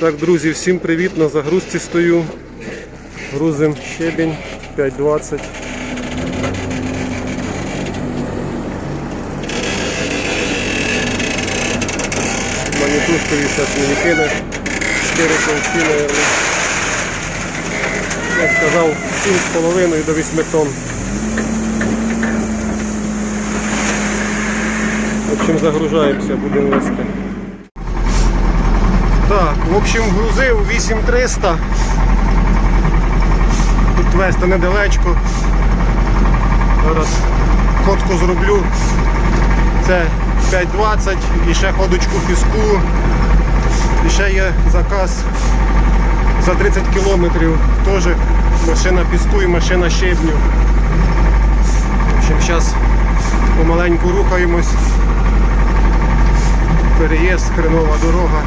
Так, друзі, всім привіт! На загрузці стою. Грузим щебінь 5.20. Манітушкою зараз мені кине. 4 тонки, мабуть. Я сказав 7,5 до 8 тонн. В общем, загружаємося, будемо вести. В общем, грузив 8300. Тут вести недалечко. Зараз ходку зроблю. Це 5.20 і ще ходочку піску. І ще є заказ за 30 кілометрів. Теж машина піску і машина щебню. В общем, зараз помаленьку рухаємось. Переїзд, хренова дорога.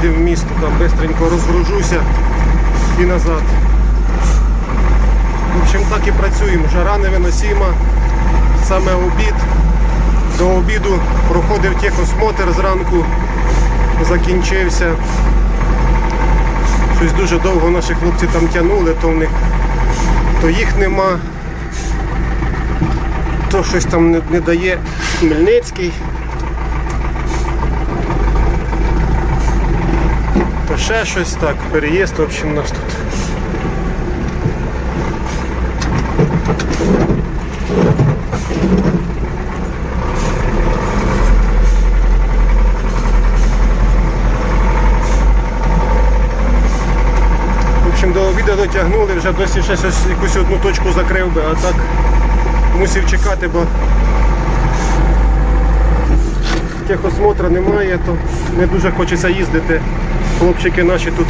Заїдемо в місто, там швидко розгружуся і назад. В общем, так і працюємо. Жара невиносима. Саме обід. До обіду проходив техосмотр зранку, закінчився. Щось дуже довго наші хлопці там тягнули, то в них то їх нема, то щось там не, не дає Хмельницький. Ще щось так, переїзд, в общем, у нас тут. В общем, до обіду дотягнули, вже досі ще якусь одну точку закрив би, а так мусив чекати, бо техосмотра немає, то не дуже хочеться їздити. Хлопчики наші тут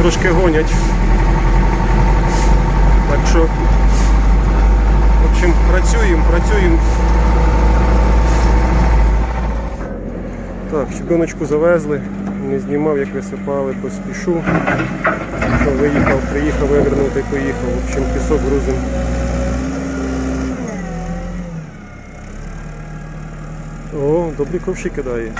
трошки гонять. Так що, в общем, працюємо, працюємо. Так, щебеночку завезли, не знімав, як висипали, поспішу. Що виїхав, приїхав, вивернув поїхав. В общем, пісок грузимо. О, добрі ковші кидає.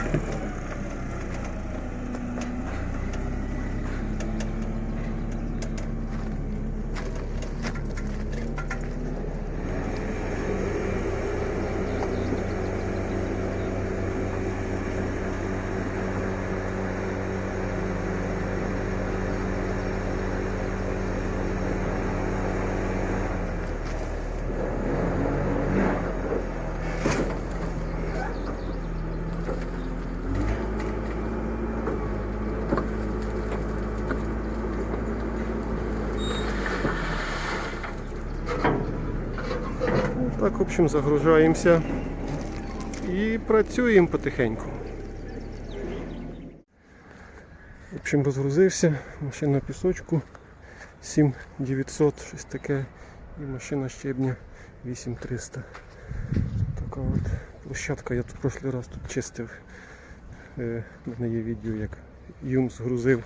Так, в общем, загружаємося і працюємо потихеньку. В общем, розгрузився, машина пісочку 7900, щось таке, і машина щебня 8300. Така от площадка, я тут в прошлий раз тут чистив. Е, У мене є відео, як Юм згрузив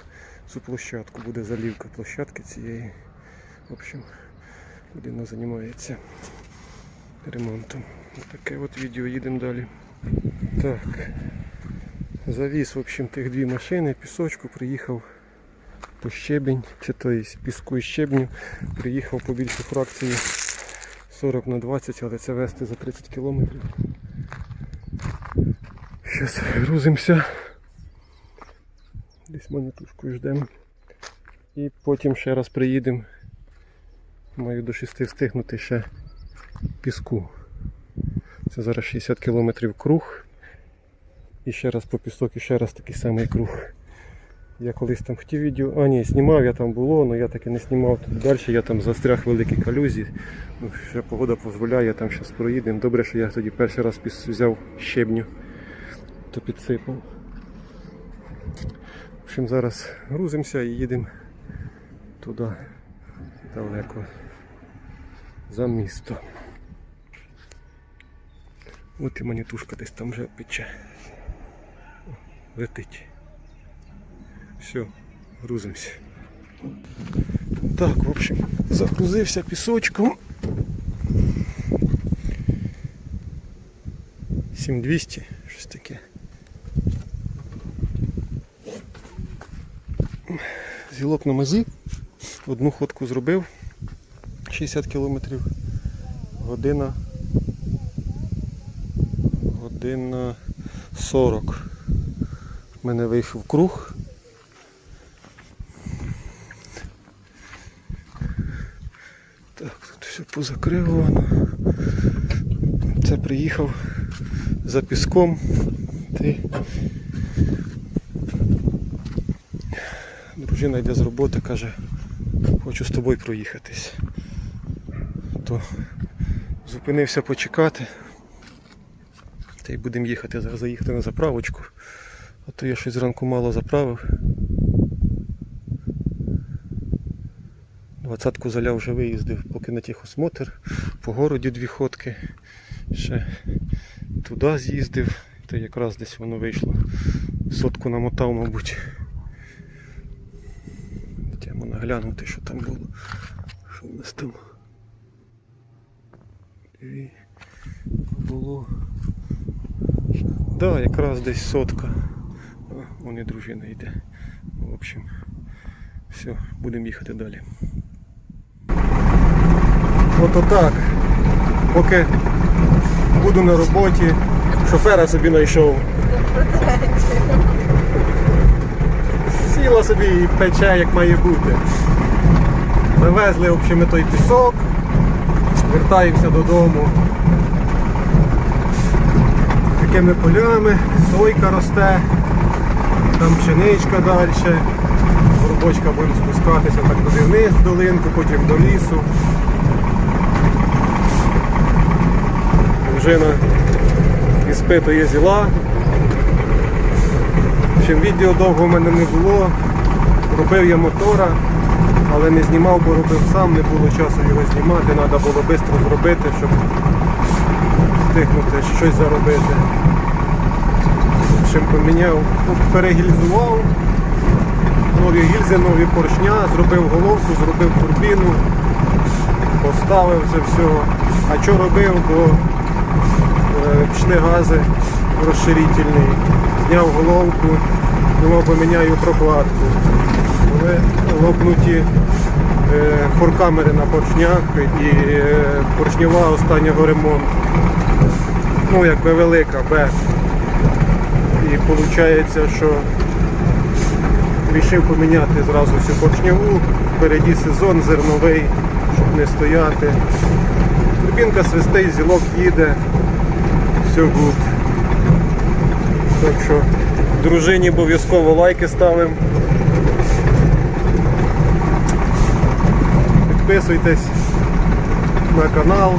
цю площадку, буде залівка площадки цієї. В общем, людина займається ремонтом. Таке от відео їдемо далі. Так. Завіз в общем, тих дві машини, пісочку, приїхав по щебінь, чи то є піску і щебню. Приїхав по більшу фракцію 40 на 20, але це вести за 30 кілометрів. Зараз грузимося. Десь монетушку ждемо. І потім ще раз приїдемо. Маю до 6 встигнути ще піску. Це зараз 60 кілометрів круг. І ще раз по пісок, і ще раз такий самий круг. Я колись там хотів відео, а ні, знімав, я там було, але я таки не знімав. Тут далі я там застряг великій калюзі. Ну, ще погода дозволяє, там зараз проїдемо. Добре, що я тоді перший раз взяв щебню, то підсипав. В общем, зараз грузимося і їдемо туди далеко за місто. От і манітушка десь там вже пече. Летить. Все, грузимося. Так, в общем, загрузився пісочком. 7200, щось таке. Зілок на мазі, одну ходку зробив 60 км, година Година 40. У мене вийшов круг. Так, тут все позакривано. Це приїхав за піском. Ти. Дружина йде з роботи, каже, хочу з тобою проїхатись. То зупинився почекати. Та й будемо їхати, зараз заїхати на заправочку. А то я щось зранку мало заправив. Двадцятку заляв вже виїздив, поки на техосмотр, по городі дві ходки. Ще туди з'їздив, то якраз десь воно вийшло. Сотку намотав, мабуть. Йдемо наглянути, що там було. Що в нас там було. Да, якраз десь сотка. Вон і дружина йде. В общем, все, будемо їхати далі. Ото так. Поки буду на роботі, шофера собі знайшов. Сіла собі і пече, як має бути. Завезли в общем, той пісок, вертаємося додому. Такими полями, сойка росте, там пшеничка далі. Горбочка буде спускатися так туди вниз в долинку, потім до лісу. Дружина іспитує зіла. Общем, відео довго в мене не було. Робив я мотора, але не знімав, бо робив сам, не було часу його знімати, треба було швидко зробити, щоб встигнути щось заробити. Общем, поміняв, ну, перегільзував, нові гільзи, нові поршня, зробив головку, зробив турбіну, поставив це все. А що робив, бо е, пішли гази розширительний, зняв головку, думав поміняю прокладку. Були лопнуті е, форкамери на поршнях і е, поршнева останнього ремонту. Ну, якби велика Б. І виходить, що вирішив поміняти зразу всю поршневу, впереді сезон зерновий, щоб не стояти. Турбінка свистить, зілок їде, все гуд. Так що дружині обов'язково лайки ставимо. Підписуйтесь на канал.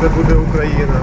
Це буде Україна.